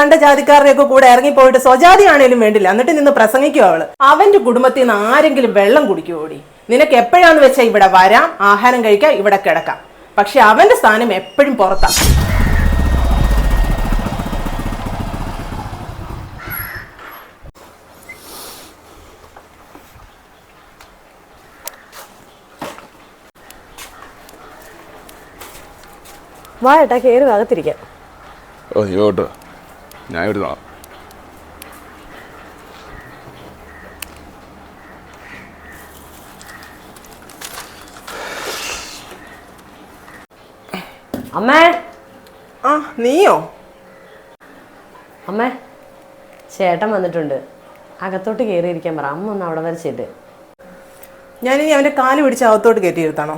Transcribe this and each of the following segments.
കണ്ട ജാതിക്കാരുടെയൊക്കെ കൂടെ ഇറങ്ങിപ്പോയിട്ട് സ്വജാതി ആണേലും വേണ്ടില്ല. എന്നിട്ട് നിന്ന് പ്രസംഗിക്കും അവൾ. അവന്റെ കുടുംബത്തിൽ നിന്ന് ആരെങ്കിലും വെള്ളം കുടിക്കുവോടി? നിനക്ക് എപ്പോഴാന്ന് വെച്ചാൽ ഇവിടെ വരാം ആഹാരം കഴിക്കാം ഇവിടെ കിടക്കാം. പക്ഷെ അവന്റെ സ്ഥാനം എപ്പോഴും പുറത്താ. വാ ഏട്ടാ കയറി അകത്തിരിക്കാം. ഓ ഇങ്ങോട്ട് ഞാൻ എടുത്തോളാം അമ്മേ. ആ നീയോ? അമ്മേ ചേട്ടൻ വന്നിട്ടുണ്ട്. അകത്തോട്ട് കയറിയിരിക്കാൻ പറ. അമ്മ ഒന്ന് അവിടെ വരെ ചെല്ല്. ഞാനിനി അവന്റെ കാൽ പിടിച്ച് അകത്തോട്ട് കയറ്റിയിരുത്താണോ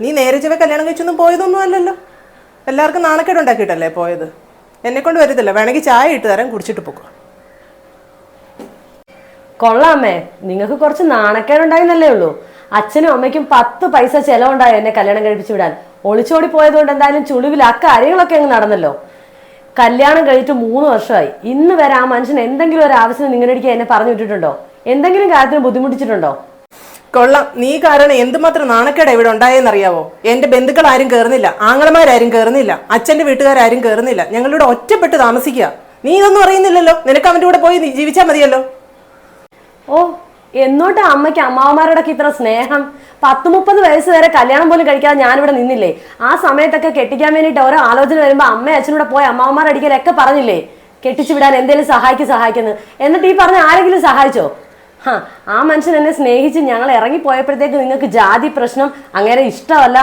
നീ നേരെ ചെവ കല്യാണം കഴിച്ചൊന്നും പോയതൊന്നും അല്ലല്ലോ. എല്ലാവർക്കും നാണക്കേട് ഉണ്ടാക്കിയിട്ടല്ലേ പോയത്? എന്നെ കൊണ്ട് വരത്തില്ല. വേണമെങ്കിൽ ചായ ഇട്ട് തരാൻ കുടിച്ചിട്ട് പോകുക. കൊള്ളാമേ. നിങ്ങൾക്ക് കുറച്ച് നാണക്കേടുണ്ടായിരുന്നല്ലേ ഉള്ളൂ. അച്ഛനും അമ്മയ്ക്കും പത്ത് പൈസ ചെലവുണ്ടായി എന്നെ കല്യാണം കഴിപ്പിച്ചു വിടാൻ. ഒളിച്ചോടി പോയതുകൊണ്ട് എന്തായാലും ചുളിവിൽ ആ കാര്യങ്ങളൊക്കെ അങ്ങ് നടന്നല്ലോ. കല്യാണം കഴിച്ചിട്ട് മൂന്ന് വർഷമായി. ഇന്ന് വരെ ആ മനുഷ്യൻ എന്തെങ്കിലും ഒരു ആവശ്യം നിങ്ങളുടെ എന്നെ പറഞ്ഞു വിട്ടിട്ടുണ്ടോ? എന്തെങ്കിലും കാര്യത്തിന് ബുദ്ധിമുട്ടിച്ചിട്ടുണ്ടോ? കൊള്ളാം. നീ കാരണം എന്തുമാത്രം നാണക്കേടാ ഇവിടെ ഉണ്ടായെന്നറിയാവോ? എന്റെ ബന്ധുക്കൾ ആരും കയറുന്നില്ല ആങ്ങളമാരാരും കയറുന്നില്ല അച്ഛന്റെ വീട്ടുകാരും കയറുന്നില്ല ഞങ്ങളിവിടെ ഒറ്റപ്പെട്ട് താമസിക്കുക. നീ ഇതൊന്നും അറിയുന്നില്ലല്ലോ. നിനക്ക് അവന്റെ കൂടെ പോയി ജീവിച്ചാൽ മതിയല്ലോ. ഓ എന്നോട്ട് അമ്മയ്ക്ക് അമ്മാവന്മാരോടൊക്കെ ഇത്ര സ്നേഹം? പത്ത് മുപ്പത് വയസ്സ് വരെ കല്യാണം പോലും കഴിക്കാതെ ഞാനിവിടെ നിന്നില്ലേ? ആ സമയത്തൊക്കെ കെട്ടിക്കാൻ വേണ്ടിട്ട് ഓരോ ആലോചന വരുമ്പോൾ അമ്മ അച്ഛനൂടെ പോയി അമ്മാവന്മാരടിക്കലൊക്കെ പറഞ്ഞില്ലേ? കെട്ടിച്ചു വിടാൻ എന്തെങ്കിലും സഹായിക്കും സഹായിക്കുന്നു എന്നിട്ട് ഈ പറഞ്ഞ ആരെങ്കിലും സഹായിച്ചോ? ഹാ ആ മനുഷ്യൻ എന്നെ സ്നേഹിച്ച് ഞങ്ങൾ ഇറങ്ങിപ്പോയപ്പോഴത്തേക്ക് നിങ്ങൾക്ക് ജാതി പ്രശ്നം അങ്ങനെ ഇഷ്ടമല്ല.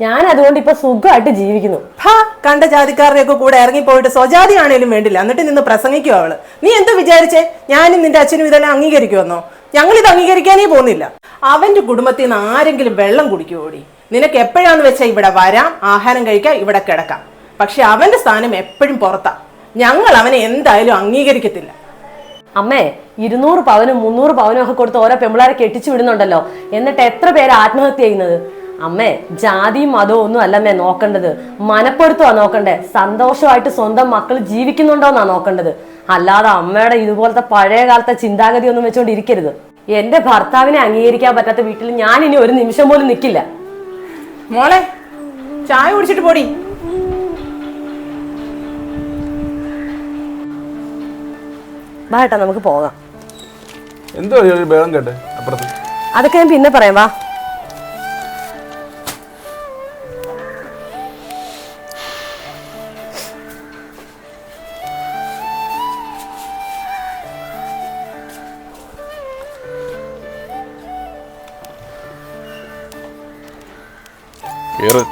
ഞാൻ അതുകൊണ്ട് ഇപ്പൊ സുഖമായിട്ട് ജീവിക്കുന്നു. ഹാ കണ്ട ജാതിക്കാരുടെയൊക്കെ കൂടെ ഇറങ്ങിപ്പോയിട്ട് സ്വജാതി ആണേലും വേണ്ടില്ല. എന്നിട്ട് നിന്ന് പ്രസംഗിക്കുക അവൾ. നീ എന്ത് വിചാരിച്ചേ? ഞാനും നിന്റെ അച്ഛനും ഇതെല്ലാം അംഗീകരിക്കുമെന്നോ? ഞങ്ങൾ ഇത് അംഗീകരിക്കാനേ പോകുന്നില്ല. അവന്റെ കുടുംബത്തിൽ നിന്ന് ആരെങ്കിലും വെള്ളം കുടിക്കുവോടി നിനക്ക് എപ്പോഴാന്ന് വെച്ചാൽ ഇവിടെ വരാം ആഹാരം കഴിക്കാം ഇവിടെ കിടക്കാം. പക്ഷെ അവന്റെ സ്ഥാനം എപ്പോഴും പുറത്താ. ഞങ്ങൾ അവനെ എന്തായാലും അംഗീകരിക്കത്തില്ല. അമ്മേ ഇരുന്നൂറ് പവനും മുന്നൂറ് പവനും ഒക്കെ കൊടുത്ത് ഓരോ പെമ്പിളാരെ കെട്ടിച്ചു വിടുന്നുണ്ടല്ലോ. എന്നിട്ട് എത്ര പേര് ആത്മഹത്യ ചെയ്യുന്നത്? അമ്മേ ജാതിയും മതവും ഒന്നും അല്ലമ്മേ നോക്കേണ്ടത്. മനപ്പൊരുത്തമാ നോക്കണ്ടേ. സന്തോഷമായിട്ട് സ്വന്തം മക്കൾ ജീവിക്കുന്നുണ്ടോന്നാ നോക്കേണ്ടത്. അല്ലാതെ അമ്മയുടെ ഇതുപോലത്തെ പഴയ കാലത്തെ ചിന്താഗതി ഒന്നും വെച്ചുകൊണ്ട് ഇരിക്കരുത് എന്റെ ഭർത്താവിനെ അംഗീകരിക്കാൻ പറ്റാത്ത വീട്ടിൽ ഞാൻ ഇനി ഒരു നിമിഷം പോലും നിൽക്കില്ല മോളെ ചായ കുടിച്ചിട്ട് പോടി. വാട്ടാ നമുക്ക് പോകാം. എന്തോ ഒരു ബേളം കേട്ടെ അപ്പുറത്ത്? അതൊക്കെ ഞാൻ പിന്നെ പറയാം വാ. കേറ്.